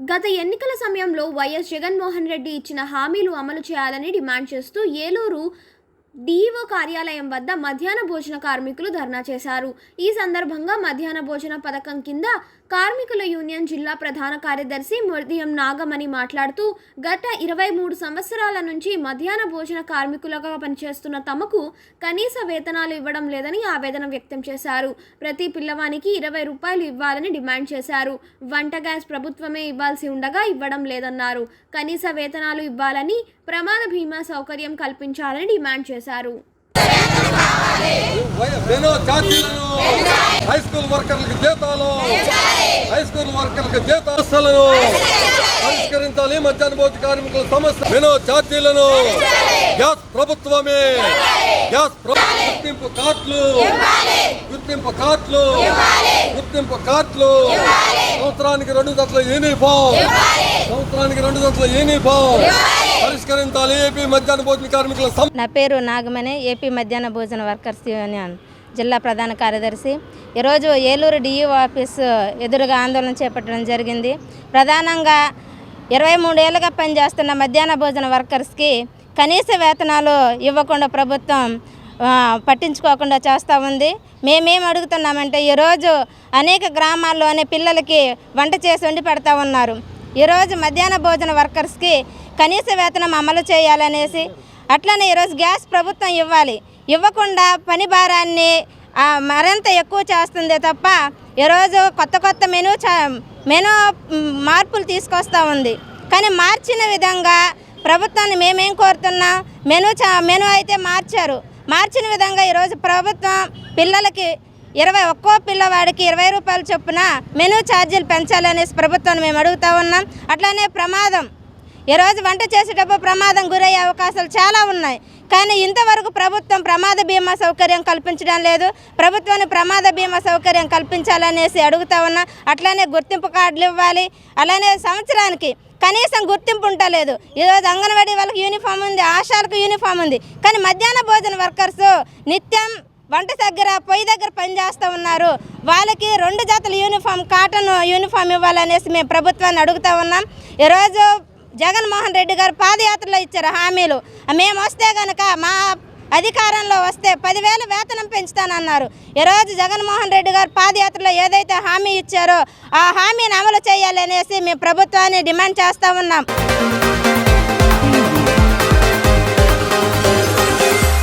గత ఎన్నికల సమయంలో వైఎస్ జగన్మోహన్ రెడ్డి ఇచ్చిన హామీలు అమలు చేయాలని డిమాండ్ చేస్తూ ఏలూరు డిఈఓ కార్యాలయం వద్ద మధ్యాహ్న భోజన కార్మికులు ధర్నా చేశారు. ఈ సందర్భంగా మధ్యాహ్న భోజన పథకం కింద కార్మికుల యూనియన్ జిల్లా ప్రధాన కార్యదర్శి ముర్దియం నాగమణి మాట్లాడుతూ గత ఇరవై మూడు సంవత్సరాల నుంచి మధ్యాహ్న భోజన కార్మికులుగా పనిచేస్తున్న తమకు కనీస వేతనాలు ఇవ్వడం లేదని ఆవేదన వ్యక్తం చేశారు. ప్రతి పిల్లవానికి ఇరవై రూపాయలు ఇవ్వాలని డిమాండ్ చేశారు. వంట గ్యాస్ ప్రభుత్వమే ఇవ్వాల్సి ఉండగా ఇవ్వడం లేదన్నారు. కనీస వేతనాలు ఇవ్వాలని ప్రమాద బీమా సౌకర్యం కల్పించాలని డిమాండ్ చేశారు. హై స్కూల్ వర్కర్లకు జీతాలు హై స్కూల్ వర్కర్లకు జీతాలను పరిష్కరించాలి. మధ్యాహ్న భోజన కార్మికుల సమస్య. నేను ఛార్జీలను. గ్యాస్ ప్రభుత్వమే. గ్యాస్ గుర్తింపు కార్డులు. గుర్తింపు కార్డులు. గుర్తింపు కార్డులు. సంవత్సరానికి రెండు జతల యూనిఫామ్. సంవత్సరానికి రెండు జతల యూనిఫామ్. పరిష్కరించాలి. ఏపీ మధ్యాహ్న భోజన కార్మికుల నా పేరు నాగమణి ఏపీ మధ్యాహ్న భోజన వర్కర్స్ యూనియన్. జిల్లా ప్రధాన కార్యదర్శి. ఈరోజు ఏలూరు డిఈఓ ఆఫీస్ ఎదురుగా ఆందోళన చేపట్టడం జరిగింది. ప్రధానంగా ఇరవై మూడేళ్ళుగా పనిచేస్తున్న మధ్యాహ్న భోజన వర్కర్స్కి కనీస వేతనాలు ఇవ్వకుండా ప్రభుత్వం పట్టించుకోకుండా చేస్తూ ఉంది. మేమేం అడుగుతున్నామంటే ఈరోజు అనేక గ్రామాల్లోనే పిల్లలకి వంట చేసి వండి పెడతా ఉన్నారు. ఈరోజు మధ్యాహ్న భోజన వర్కర్స్కి కనీస వేతనం అమలు చేయాలనేసి అట్లనే ఈరోజు గ్యాస్ ప్రభుత్వం ఇవ్వాలి. ఇవ్వకుండా పని భారాన్ని మరింత ఎక్కువ చేస్తుంది తప్ప ఈరోజు కొత్త కొత్త మెనూ చా మెనూ మార్పులు తీసుకొస్తూ ఉంది. కానీ మార్చిన విధంగా ప్రభుత్వాన్ని మేమేం కోరుతున్నాం? మెనూ చా మెనూ అయితే మార్చారు. మార్చిన విధంగా ఈరోజు ప్రభుత్వం పిల్లలకి ఇరవై ఒక్కో పిల్లవాడికి ఇరవై రూపాయల చొప్పున మెనూ ఛార్జీలు పెంచాలనేసి ప్రభుత్వాన్ని మేము అడుగుతూ ఉన్నాం. అట్లానే ప్రమాదం ఈరోజు వంట చేసేటప్పుడు ప్రమాదం గురయ్యే అవకాశాలు చాలా ఉన్నాయి. కానీ ఇంతవరకు ప్రభుత్వం ప్రమాద బీమా సౌకర్యం కల్పించడం లేదు. ప్రభుత్వాన్ని ప్రమాద బీమా సౌకర్యం కల్పించాలనేసి అడుగుతా ఉన్నా అట్లానే గుర్తింపు కార్డులు ఇవ్వాలి. అలానే సంవత్సరానికి కనీసం గుర్తింపు ఉండలేదు. ఈరోజు అంగన్వాడీ వాళ్ళకి యూనిఫామ్ ఉంది ఆశాలకు యూనిఫామ్ ఉంది. కానీ మధ్యాహ్న భోజన వర్కర్స్ నిత్యం వంట దగ్గర పొయ్యి దగ్గర పనిచేస్తూ ఉన్నారు. వాళ్ళకి రెండు జాతుల యూనిఫామ్ కాటన్ యూనిఫామ్ ఇవ్వాలనేసి మేము ప్రభుత్వాన్ని అడుగుతా ఉన్నాం. ఈరోజు జగన్మోహన్ రెడ్డి గారు పాదయాత్రలో ఇచ్చారు హామీలు. మేము వస్తే కనుక మా అధికారంలో వస్తే పదివేల వేతనం పెంచుతానన్నారు. ఈరోజు జగన్మోహన్ రెడ్డి గారు పాదయాత్రలో ఏదైతే హామీ ఇచ్చారో ఆ హామీని అమలు చేయాలనేసి మేము ప్రభుత్వాన్ని డిమాండ్ చేస్తూ ఉన్నాం.